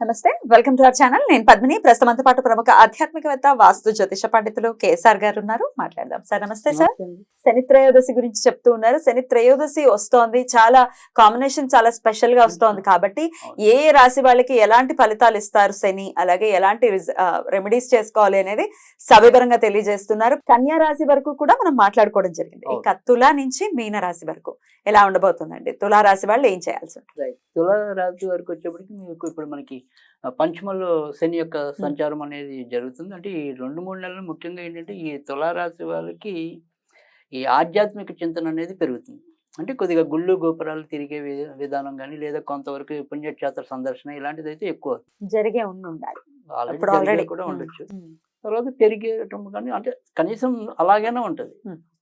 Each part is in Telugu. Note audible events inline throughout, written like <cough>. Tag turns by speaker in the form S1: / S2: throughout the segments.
S1: నమస్తే వెల్కమ్ టు అవర్ ఛానల్. నేను పద్మిని. ప్రస్తుతంతో పాటు ప్రముఖ ఆధ్యాత్మికవేత్త వాస్తు జ్యోతిష పండితులు కేఎస్ఆర్ గారు ఉన్నారు. మాట్లాడదాం. సార్ నమస్తే సార్. శని త్రయోదశి గురించి చెప్తూ ఉన్నారు. శని త్రయోదశి వస్తోంది. చాలా కాంబినేషన్ చాలా స్పెషల్గా వస్తోంది కాబట్టి ఏ రాశి వాళ్ళకి ఎలాంటి ఫలితాలు ఇస్తారు శని? అలాగే ఎలాంటి రెమెడీస్ చేసుకోవాలి అనేది సవివరంగా తెలియజేస్తున్నారు. కన్యా రాశి వరకు కూడా మనం మాట్లాడుకోవడం జరిగింది. ఇక తులా నుంచి మీన రాశి వరకు ఎలా ఉండబోతుందండి? తులా రాశి వాళ్ళు ఏం చేయాల్సి ఉంటుంది?
S2: రైట్ తుల రాశి వరకు వచ్చేప్పటికి మీకు ఇప్పుడు మనకి పంచమలో శని యొక్క సంచారం అనేది జరుగుతుంది. అంటే ఈ రెండు మూడు నెలలు ముఖ్యంగా ఏంటంటే ఈ తుల రాశి వాళ్ళకి ఈ ఆధ్యాత్మిక చింతన అనేది పెరుగుతుంది. అంటే కొద్దిగా గుళ్ళు గోపురాలు తిరిగే విధానం కానీ లేదా కొంతవరకు పుణ్యక్షేత్ర సందర్శన ఇలాంటిది అయితే ఎక్కువ
S1: జరిగే ఉండి ఉండాలి
S2: కూడా ఉండొచ్చు. తర్వాత పెరిగేయటం కానీ అంటే కనీసం అలాగైనా ఉంటుంది.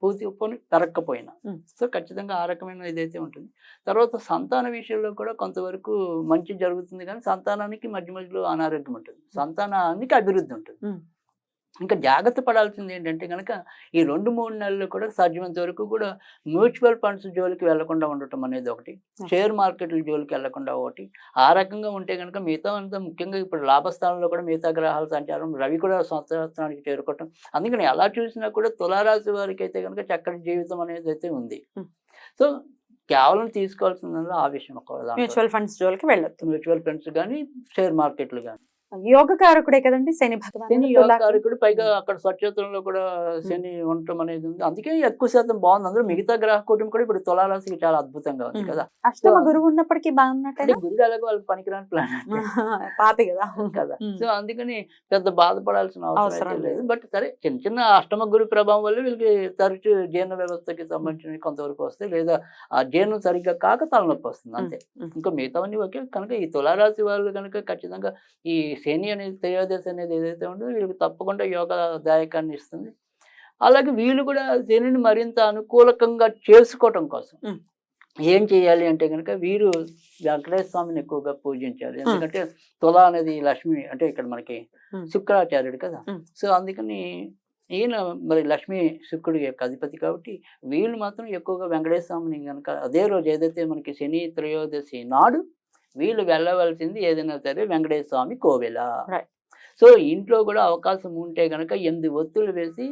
S2: పూర్తి పోని పెరగకపోయినా. సో ఖచ్చితంగా ఆ రకమైన ఇదైతే ఉంటుంది తర్వాత సంతాన విషయంలో కూడా కొంతవరకు మంచి జరుగుతుంది కానీ సంతానానికి మధ్య మధ్యలో అనారోగ్యం ఉంటుంది సంతానానికి అభివృద్ధి ఉంటుంది. ఇంకా జాగ్రత్త పడాల్సింది ఏంటంటే కనుక ఈ రెండు మూడు నెలలు కూడా సాధ్యమైనంత వరకు కూడా మ్యూచువల్ ఫండ్స్ జోలికి వెళ్ళకుండా ఉండటం అనేది ఒకటి. షేర్ మార్కెట్ల జోలికి వెళ్ళకుండా ఒకటి. ఆ రకంగా ఉంటే కనుక మిగతా అంతా ముఖ్యంగా ఇప్పుడు లాభస్థానంలో కూడా మిగతా గ్రహాల సంచారం రవి కూడా సంవత్సరానికి చేరుకోవటం. అందుకని ఎలా చూసినా కూడా తులారాశి వారికి అయితే కనుక చక్కటి జీవితం అనేది అయితే ఉంది. సో కేవలం తీసుకోవాల్సిందల్లా ఆ విషయం ఒక
S1: మ్యూచువల్ ఫండ్స్ జోలికి వెళ్ళొద్దు.
S2: మ్యూచువల్ ఫండ్స్ కానీ షేర్ మార్కెట్లు కానీ
S1: యోగ కారకుడే కదండి శని
S2: శని
S1: భగవాన్
S2: యోగకారకుడు పైగా అక్కడ స్వచ్ఛతంలో కూడా శని ఉండటం అనేది ఉంది. అందుకే ఎక్కువ శాతం బాగుంది. అందులో మిగతా గ్రహ కూటమి కూడా ఇప్పుడు తులారాశికి చాలా అద్భుతంగా ఉంది. కదా.
S1: అష్టమ గురువు ఉన్నప్పటికీ బాగున్నట్టే
S2: గురుడు ఎలాగో వాళ్ళకి పనికిరాని ప్లాన్
S1: పాపి కదా.
S2: కదా. సో అందుకని పెద్ద బాధపడాల్సిన అవసరం లేదు. బట్ సరే చిన్న చిన్న అష్టమ గురు ప్రభావం వల్ల వీళ్ళకి తరచు జీర్ణ వ్యవస్థకి సంబంధించిన కొంతవరకు వస్తాయి. లేదా ఆ జీర్ణం సరిగ్గా కాక తలనొప్పి వస్తుంది. అంతే. ఇంకా మిగతావన్నీ ఓకే కనుక ఈ తులారాశి వాళ్ళు కనుక ఖచ్చితంగా ఈ శని అనేది త్రయోదశి అనేది ఏదైతే ఉంటుందో వీళ్ళకి తప్పకుండా యోగదాయకాన్ని ఇస్తుంది అలాగే వీళ్ళు కూడా శనిని మరింత అనుకూలకంగా చేసుకోవటం కోసం. ఏం చేయాలి అంటే కనుక వీరు వెంకటేశ్వర స్వామిని ఎక్కువగా పూజించాలి ఎందుకంటే తుల అనేది లక్ష్మి అంటే ఇక్కడ మనకి. శుక్రాచార్యుడు కదా. సో అందుకని ఈయన మరి లక్ష్మి శుక్రుడి యొక్క అధిపతి కాబట్టి వీళ్ళు మాత్రం ఎక్కువగా వెంకటేశ్వర స్వామిని కనుక అదే రోజు ఏదైతే మనకి శని త్రయోదశి నాడు వీళ్ళు వెళ్ళవలసింది ఏదైనా సరే వెంకటేశ్వర స్వామి కోవెల. సో ఇంట్లో కూడా అవకాశం ఉంటే గనక ఎనిమిది ఒత్తులు వేసి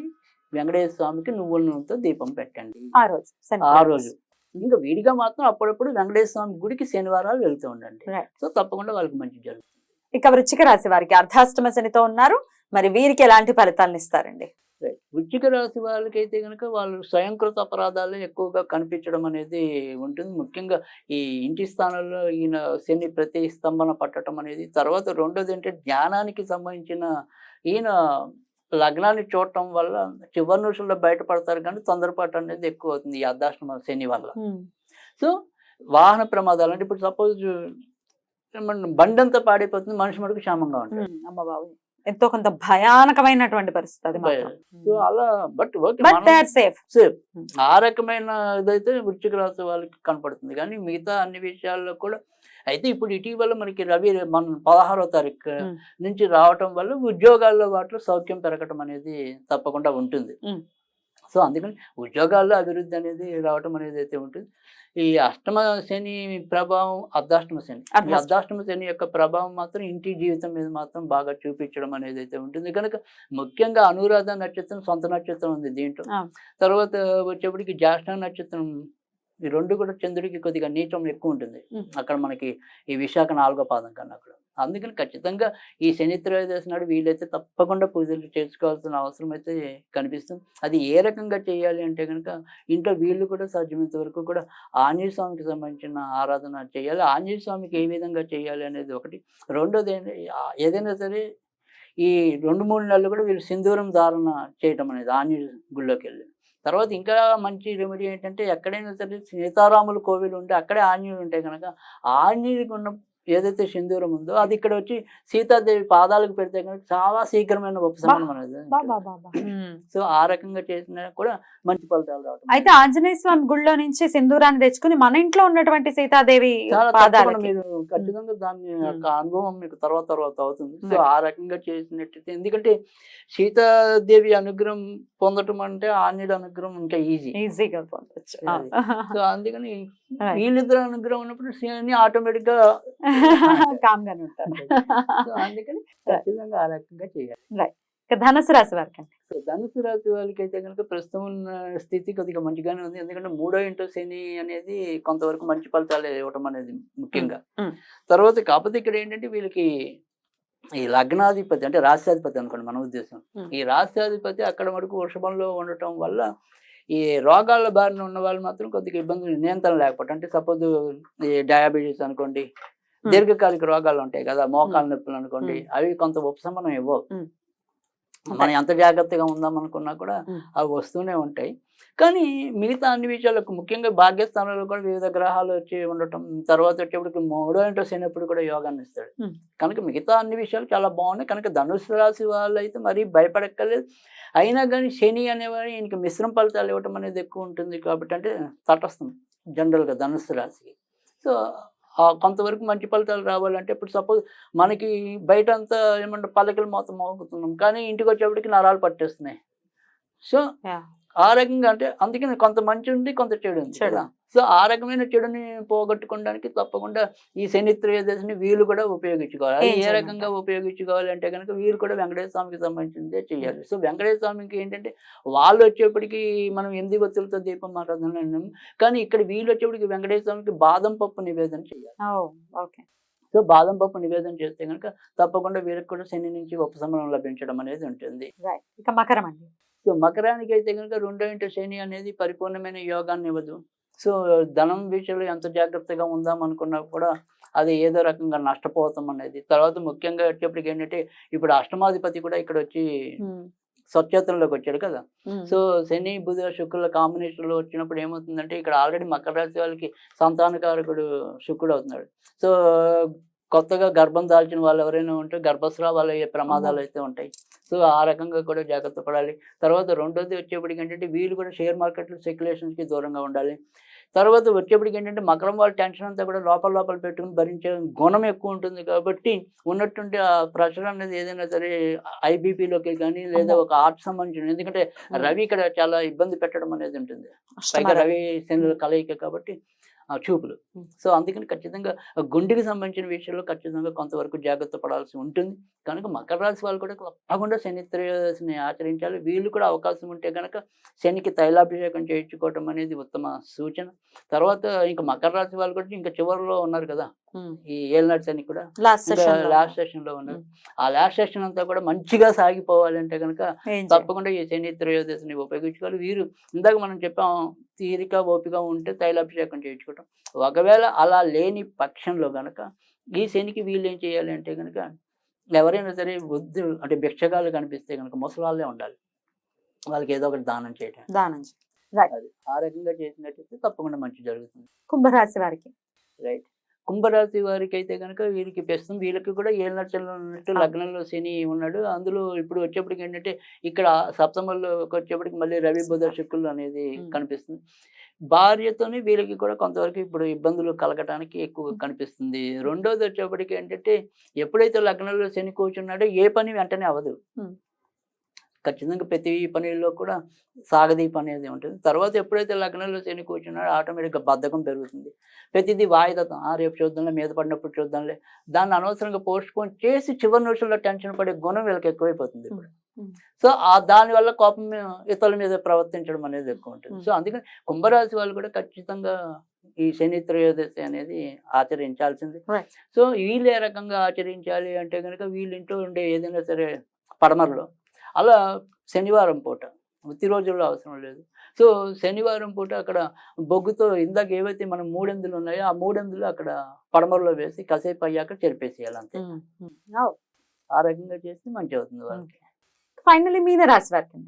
S2: వెంకటేశ్వర స్వామికి నువ్వుల నూనెతో దీపం పెట్టండి
S1: ఆ రోజు
S2: ఆ. రోజు ఇంకా వీడిగా మాత్రం అప్పుడప్పుడు వెంకటేశ్వర స్వామి గుడికి శనివారాలు వెళ్తూ ఉండండి. సో తప్పకుండా వాళ్ళకి మంచి జరుగుతుంది
S1: ఇక వృచ్చిక రాశి వారికి అర్ధాష్టమ శనితో ఉన్నారు మరి వీరికి ఎలాంటి ఫలితాలను ఇస్తారండి
S2: రైట్ వృచ్చిక రాశి వాళ్ళకైతే కనుక వాళ్ళు స్వయంకృత అపరాధాలే ఎక్కువగా కనిపించడం అనేది ఉంటుంది. ముఖ్యంగా ఈ ఇంటి స్థానంలో ఈయన శని ప్రతి స్తంభన పట్టడం అనేది తర్వాత రెండోది ఏంటంటే జ్ఞానానికి సంబంధించిన ఈయన లగ్నాన్ని చూడటం వల్ల చివరి నిమిషంలో బయటపడతారు కానీ తొందరపాటు అనేది ఎక్కువ అవుతుంది ఈ అర్ధాష్టమ శని వల్ల. సో వాహన ప్రమాదాలు అంటే ఇప్పుడు సపోజ్ బండి అంతా పాడైపోతుంది మనిషి మటుకు క్షేమంగా ఉంటుంది
S1: అమ్మ బాబు ఎంతో కొంత భయానకమైనటువంటి పరిస్థితి అది
S2: సో అలా బట్ ఓకే
S1: సేఫ్
S2: సేఫ్ ఆ రకమైన ఇదైతే వృశ్చిక రాశి వాళ్ళకి కనపడుతుంది. కానీ మిగతా అన్ని విషయాల్లో కూడా అయితే ఇప్పుడు ఇటీవల మనకి రవి మన పదహారో తారీఖు
S1: Hmm.
S2: నుంచి రావటం వల్ల ఉద్యోగాల్లో వాటిలో సౌఖ్యం పెరగటం అనేది తప్పకుండా ఉంటుంది.
S1: Hmm.
S2: సో అందుకని ఉద్యోగాల్లో అభివృద్ధి అనేది రావటం అనేది అయితే ఉంటుంది ఈ అష్టమ శని ప్రభావం అర్ధాష్టమ శని ఈ
S1: అర్ధాష్టమ.
S2: శని యొక్క ప్రభావం మాత్రం ఇంటి జీవితం మీద మాత్రం బాగా చూపించడం అనేది అయితే ఉంటుంది కనుక ముఖ్యంగా అనురాధ నక్షత్రం సొంత నక్షత్రం ఉంది దీంట్లో. తర్వాత వచ్చేప్పటికి జ్యేష్ఠ నక్షత్రం ఈ రెండు కూడా చంద్రుడికి కొద్దిగా నీచం ఎక్కువ ఉంటుంది. అక్కడ మనకి ఈ విశాఖ నాలుగో పాదం కన్నా అక్కడ. అందుకని ఖచ్చితంగా ఈ శని త్రయోదశి నాడు వీళ్ళైతే తప్పకుండా పూజలు చేసుకోవాల్సిన అవసరం అయితే కనిపిస్తుంది. అది ఏ రకంగా చేయాలి అంటే కనుక ఇంట్లో వీళ్ళు కూడా సాధ్యమైనంత వరకు కూడా ఆంజనేయ స్వామికి సంబంధించిన ఆరాధన చేయాలి. ఆంజనేయ స్వామికి ఏ విధంగా చేయాలి అనేది ఒకటి. రెండోది ఏదైనా సరే ఈ రెండు మూడు నెలలు కూడా వీళ్ళు సింధూరం ధారణ చేయటం అనేది ఆంజనేయ గుళ్ళోకి వెళ్ళి. తర్వాత ఇంకా మంచి రెమెడీ ఏంటంటే ఎక్కడైనా సరే సీతారాముల కోవిలు ఉంటే అక్కడే ఆంజనేయుడు ఉంటాయి కనుక ఆంజనేయుడికి ఉన్న ఏదైతే సింధూరం ఉందో అది ఇక్కడ వచ్చి సీతాదేవి పాదాలకు పెడితే కనుక చాలా శీఘ్రమైన ఉపశమనం అనేది. సో ఆ రకంగా చేసినా కూడా మంచి ఫలితాలు రావడం
S1: అయితే ఆంజనేయ స్వామి గుళ్ళో నుంచి సింధూరాన్ని తెచ్చుకుని మన ఇంట్లో ఉన్నటువంటి సీతాదేవి
S2: మీరు ఖచ్చితంగా దాని యొక్క అనుభవం మీకు తర్వాత తర్వాత అవుతుంది. సో. ఆ రకంగా చేసినట్టయితే ఎందుకంటే సీతాదేవి అనుగ్రహం పొందటం అంటే ఆంజనేయుడు అనుగ్రహం ఇంకా ఈజీ.
S1: ఈజీగా పొందొచ్చు.
S2: సో అందుకని. వీళ్ళిద్దరు అనుగ్రహం ఉన్నప్పుడు శని ఆటోమేటిక్గా <laughs>
S1: కామ్ గానే ఉంటారు <laughs>
S2: అందుకని <laughs> ఖచ్చితంగా ఆ రకంగా చేయాలి.
S1: ధనుసు రాశి వారికి అండి
S2: ధనుసు రాశి వాళ్ళకి అయితే కనుక ప్రస్తుతం ఉన్న స్థితి కొద్దిగా మంచిగానే ఉంది. ఎందుకంటే మూడో ఇంటో శని అనేది కొంతవరకు మంచి ఫలితాలు ఇవ్వటం అనేది ముఖ్యంగా. తర్వాత కాకపోతే ఇక్కడ ఏంటంటే వీళ్ళకి ఈ లగ్నాధిపతి అంటే రాష్ట్రాధిపతి అనుకోండి మన ఉద్దేశం. ఈ రాష్ట్రాధిపతి అక్కడ వరకు వృషభంలో ఉండటం వల్ల ఈ రోగాల బారిన ఉన్న వాళ్ళు మాత్రం కొద్దిగా ఇబ్బందులు నియంత్రణ లేకపోవటం అంటే సపోజ్ ఈ డయాబెటీస్ అనుకోండి. దీర్ఘకాలిక రోగాలు ఉంటాయి కదా మోకాలు నొప్పులు అనుకోండి. అవి కొంత ఉపశమనం ఇవ్వవు. మనం ఎంత జాగ్రత్తగా ఉందాం అనుకున్నా కూడా. అవి వస్తూనే ఉంటాయి. కానీ మిగతా అన్ని విషయాలకు ముఖ్యంగా భాగ్యస్థానంలో కూడా వివిధ గ్రహాలు వచ్చి ఉండటం తర్వాత వచ్చేప్పటికి మూడో ఇంట్రెస్ట్ అయినప్పుడు కూడా యోగాన్ని ఇస్తాడు. కనుక మిగతా అన్ని విషయాలు చాలా బాగున్నాయి. కనుక ధనుసు రాశి వాళ్ళు అయితే మరీ భయపడక్కర్లేదు. అయినా కానీ శని అనేవాడు ఈయనకి మిశ్రమ ఫలితాలు ఇవ్వటం అనేది ఎక్కువ ఉంటుంది కాబట్టి అంటే తటస్థం జనరల్గా ధనుసు రాశికి. సో కొంతవరకు మంచి ఫలితాలు రావాలంటే ఇప్పుడు సపోజ్ మనకి బయట అంతా ఏమంటే పలకలు మొత్తం మోగుతున్నాం. కానీ ఇంటికి వచ్చేప్పటికి నరాలు పట్టేస్తున్నాయి. సో. ఆ రకంగా అంటే అందుకని కొంత మంచి ఉంది కొంత చెడు ఉంది సో ఆ రకమైన చెడుని పోగొట్టుకోవడానికి తప్పకుండా ఈ శని త్రయోదశిని వీళ్ళు కూడా ఉపయోగించుకోవాలి. అది
S1: ఏం?
S2: రకంగా ఉపయోగించుకోవాలి అంటే కనుక వీళ్ళు కూడా వెంకటేశ్వర స్వామికి సంబంధించిందే చేయాలి సో వెంకటేశ్వర స్వామికి ఏంటంటే వాళ్ళు వచ్చేప్పటికి మనం ఎనిమిది వత్తులతో దీపం మాట్లాడుతున్నాం కానీ ఇక్కడ వీళ్ళు వచ్చేప్పటికి వెంకటేశ్వర స్వామికి బాదం పప్పు నివేదన చేయాలి
S1: ఓకే.
S2: సో బాదం పప్పు నివేదన చేస్తే కనుక తప్పకుండా వీరికి కూడా శని నుంచి ఉపశమనం లభించడం అనేది ఉంటుంది.
S1: ఇక మకరం అండి.
S2: సో మకరానికి అయితే కనుక రెండో ఇంటి శని అనేది పరిపూర్ణమైన యోగాన్ని ఇవ్వదు. సో ధనం విషయంలో ఎంత జాగ్రత్తగా ఉందాం అనుకున్నా కూడా అది ఏదో రకంగా నష్టపోతాం అనేది. తర్వాత ముఖ్యంగా వచ్చేప్పటికి ఏంటంటే ఇప్పుడు అష్టమాధిపతి కూడా ఇక్కడ వచ్చి స్వచ్ఛతలోకి వచ్చాడు కదా. సో శని బుధ శుక్రుల కాంబినేషన్లో వచ్చినప్పుడు ఏమవుతుందంటే ఇక్కడ ఆల్రెడీ మకర రాశి వాళ్ళకి సంతానకారకుడు శుక్రుడు అవుతున్నాడు. సో కొత్తగా గర్భం దాల్చిన వాళ్ళు ఎవరైనా ఉంటే గర్భస్రావాలు అయ్యే ప్రమాదాలు అయితే ఉంటాయి. సో ఆ రకంగా కూడా జాగ్రత్త పడాలి. తర్వాత రెండోది వచ్చేప్పటికి ఏంటంటే వీళ్ళు కూడా షేర్ మార్కెట్లో స్పెక్యులేషన్స్కి దూరంగా ఉండాలి. తర్వాత వచ్చేప్పటికి ఏంటంటే మకరం వాళ్ళ టెన్షన్ అంతా కూడా లోపల లోపల పెట్టుకుని భరించే గుణం ఎక్కువ ఉంటుంది కాబట్టి ఉన్నట్టుండి ఆ ప్రెషర్ అనేది ఏదైనా సరే ఐబీపీలోకి కానీ లేదా. ఒక ఆర్ట్ సంబంధించిన ఎందుకంటే రవి ఇక్కడ చాలా ఇబ్బంది పెట్టడం అనేది ఉంటుంది. పైగా రవి శనుల కలయిక కాబట్టి చూపులు. సో అందుకని ఖచ్చితంగా గుండెకి సంబంధించిన విషయంలో ఖచ్చితంగా కొంతవరకు జాగ్రత్త పడాల్సి ఉంటుంది. కనుక మకర రాశి వాళ్ళు కూడా తప్పకుండా శని త్రయోదశిని ఆచరించాలి. వీళ్ళు కూడా అవకాశం ఉంటే కనుక శనికి తైలాభిషేకం చేయించుకోవటం అనేది ఉత్తమ సూచన. తర్వాత ఇంకా మకర రాశి వాళ్ళు కూడా ఇంకా చివరిలో ఉన్నారు కదా. ఈ ఏళ్ళనాటి శని కూడా
S1: లాస్ట్
S2: సెషన్లో ఉన్నారు. ఆ లాస్ట్ సెషన్ అంతా కూడా మంచిగా సాగిపోవాలంటే కనుక తప్పకుండా ఈ శని త్రయోదశిని ఉపయోగించుకోవాలి. వీరు ఇందాక మనం చెప్పాం తీరిక ఓపిక ఉంటే తైలాభిషేకం చేయించుకోవటం. ఒకవేళ అలా లేని పక్షంలో గనక ఈ శనికి వీళ్ళు ఏం చేయాలి అంటే కనుక ఎవరైనా సరే వృద్ధు అంటే భిక్షగాలు కనిపిస్తే కనుక ముసలాళ్ళే ఉండాలి. వాళ్ళకి ఏదో ఒకటి దానం చేయటం.
S1: దానం
S2: ఆ రకంగా చేసినట్టయితే తప్పకుండా మంచి జరుగుతుంది.
S1: కుంభరాశి వారికి.
S2: రైట్ కుంభరాశి వారికి అయితే కనుక వీరికి ప్రస్తుతం వీళ్ళకి కూడా ఏళ్ళ నక్షత్రంలో ఉన్నట్టు. లగ్నంలో శని ఉన్నాడు అందులో ఇప్పుడు వచ్చేప్పటికి ఏంటంటే ఇక్కడ సప్తమంలోకి వచ్చేప్పటికి మళ్ళీ రవి బుధ శుక్రులు అనేది. కనిపిస్తుంది భార్యతోనే వీళ్ళకి కూడా కొంతవరకు ఇప్పుడు ఇబ్బందులు కలగటానికి ఎక్కువ కనిపిస్తుంది రెండోది వచ్చేప్పటికి ఏంటంటే ఎప్పుడైతే లగ్నంలో శని కూర్చున్నాడో ఏ పని వెంటనే అవ్వదు. ఖచ్చితంగా ప్రతి పనిలో కూడా సాగదీపం అనేది ఉంటుంది తర్వాత ఎప్పుడైతే లగ్నంలో శని కూర్చున్నాడో ఆటోమేటిక్గా బద్ధకం పెరుగుతుంది ప్రతిదీ వాయిదాతం ఆ రేపు చూద్దాంలే మీద పడినప్పుడు చూద్దాంలే దాన్ని అనవసరంగా పోస్ట్ పోన్ చేసి చివరి నిమిషంలో టెన్షన్ పడే గుణం వీళ్ళకి ఎక్కువైపోతుంది ఇప్పుడు. సో ఆ దాని వల్ల కోపం ఇతరుల మీద ప్రవర్తించడం అనేది ఎక్కువ ఉంటుంది. సో అందుకని కుంభరాశి వాళ్ళు కూడా ఖచ్చితంగా ఈ శని త్రయోదశి అనేది ఆచరించాల్సింది. సో వీళ్ళు ఏ రకంగా ఆచరించాలి అంటే కనుక వీళ్ళ ఇంట్లో ఉండే ఏదైనా సరే పడమరలో అలా శనివారం పూట ప్రతి రోజుల్లో అవసరం లేదు. సో శనివారం పూట అక్కడ బొగ్గుతో ఇందాక ఏవైతే మనం మూడెందులు ఉన్నాయో ఆ మూడెందులు అక్కడ పడమరలో వేసి కాసేపు అయ్యాక చెరిపేసేయాలి అంతే. ఆ రకంగా చేస్తే మంచి అవుతుంది వాళ్ళకి.
S1: ఫైనలీ మీన రాశి వారికి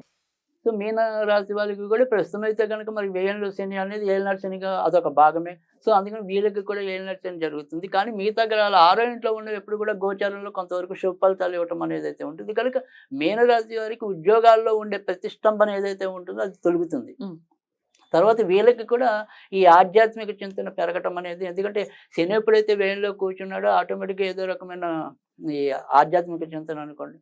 S2: సో మీన రాశి వాళ్ళకి కూడా ప్రస్తుతం అయితే కనుక మరి వేయంలో శని అనేది ఏలినాడు శనిగా అదొక భాగమే. సో అందుకని వీళ్ళకి కూడా ఏలినాడు శని జరుగుతుంది. కానీ మిగతా గ్రహాలు ఆరో ఇంట్లో ఉన్న ఎప్పుడు కూడా గోచారంలో కొంతవరకు శుభ ఫలితాలు ఇవ్వటం అనేది అయితే ఉంటుంది. కనుక మీనరాశి వారికి ఉద్యోగాల్లో ఉండే ప్రతిష్టంభన ఏదైతే ఉంటుందో అది తొలుగుతుంది. తర్వాత వీళ్ళకి కూడా ఈ ఆధ్యాత్మిక చింతన పెరగటం అనేది ఎందుకంటే శని ఎప్పుడైతే వేయంలో కూర్చున్నాడో ఆటోమేటిక్గా ఏదో రకమైన ఈ ఆధ్యాత్మిక చింతన అనుకోండి.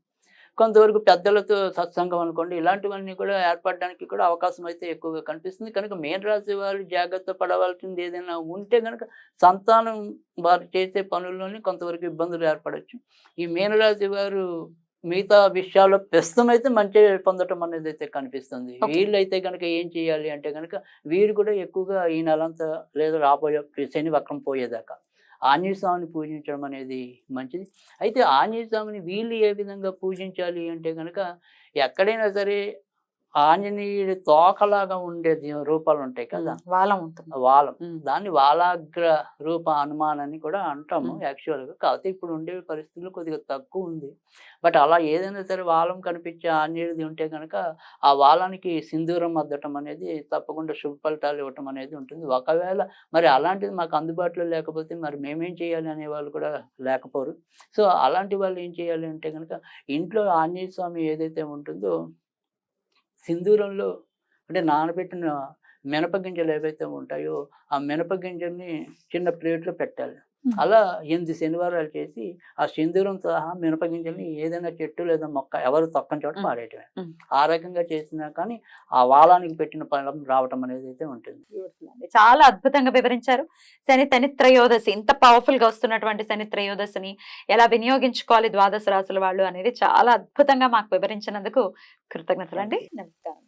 S2: కొంతవరకు పెద్దలతో సత్సంగం అనుకోండి ఇలాంటివన్నీ కూడా ఏర్పడడానికి కూడా అవకాశం అయితే ఎక్కువగా కనిపిస్తుంది. కనుక మేన రాశి వాళ్ళు జాగ్రత్త పడవలసింది ఏదైనా ఉంటే కనుక సంతానం వారు చేసే పనుల్లోనే కొంతవరకు ఇబ్బందులు ఏర్పడవచ్చు ఈ మీనరాశి వారు మిగతా విషయాల్లో ప్రస్తుతం అయితే మంచి పొందటం అనేది అయితే కనిపిస్తుంది. వీళ్ళైతే కనుక ఏం చేయాలి అంటే కనుక వీరు కూడా ఎక్కువగా ఈ నెలంతా లేదా రాబోయే శని వక్రం పోయేదాకా ఆంజనేయస్వామిని పూజించడం అనేది మంచిది. అయితే ఆంజనేయ స్వామిని వీళ్ళు ఏ విధంగా పూజించాలి అంటే కనుక ఎక్కడైనా సరే ఆంజనేయుడి తోకలాగా ఉండే రూపాలు ఉంటాయి కదా?
S1: వాళ్ళం ఉంటుంది.
S2: వాలం.
S1: ఉమ్.
S2: దాన్ని వాలాగ్ర రూప హనుమాన్ అని కూడా అంటాము. యాక్చువల్గా కాకపోతే ఇప్పుడు ఉండే పరిస్థితులు కొద్దిగా తక్కువ ఉంది. బట్ అలా ఏదైనా సరే వాలం కనిపించే ఆంజనేయుడిది ఉంటే కనుక ఆ వాలానికి సింధూరం అద్దటం అనేది తప్పకుండా శుభ ఫలితాలు ఇవ్వటం అనేది ఉంటుంది. ఒకవేళ మరి అలాంటిది మాకు అందుబాటులో లేకపోతే మరి మేమేం చేయాలి అనే వాళ్ళు కూడా లేకపోరు. సో అలాంటి వాళ్ళు ఏం చేయాలి అంటే కనుక ఇంట్లో ఆంజనేయ స్వామి ఏదైతే ఉంటుందో సింధూరంలో అంటే నానబెట్టిన మినప గింజలు ఏవైతే ఉంటాయో ఆ మినప గింజల్ని చిన్న ప్లేట్లో పెట్టాలి. అలా ఎనిమిది శనివారాలు చేసి ఆ సింధూరం సహా మినప గింజల్ని ఏదైనా చెట్టు లేదా మొక్క ఎవరు తొక్కని చోట
S1: మ్మ్.
S2: ఆ రకంగా చేసినా కానీ ఆ వాలానికి పెట్టిన ఫలం రావటం అనేది అయితే ఉంటుంది.
S1: చాలా అద్భుతంగా వివరించారు. శని శని త్రయోదశి ఇంత పవర్ఫుల్గా వస్తున్నటువంటి శని త్రయోదశిని ఎలా వినియోగించుకోవాలి ద్వాదశ రాశుల వాళ్ళు అనేది చాలా అద్భుతంగా మాకు వివరించినందుకు కృతజ్ఞతలు అండి నమస్కారం.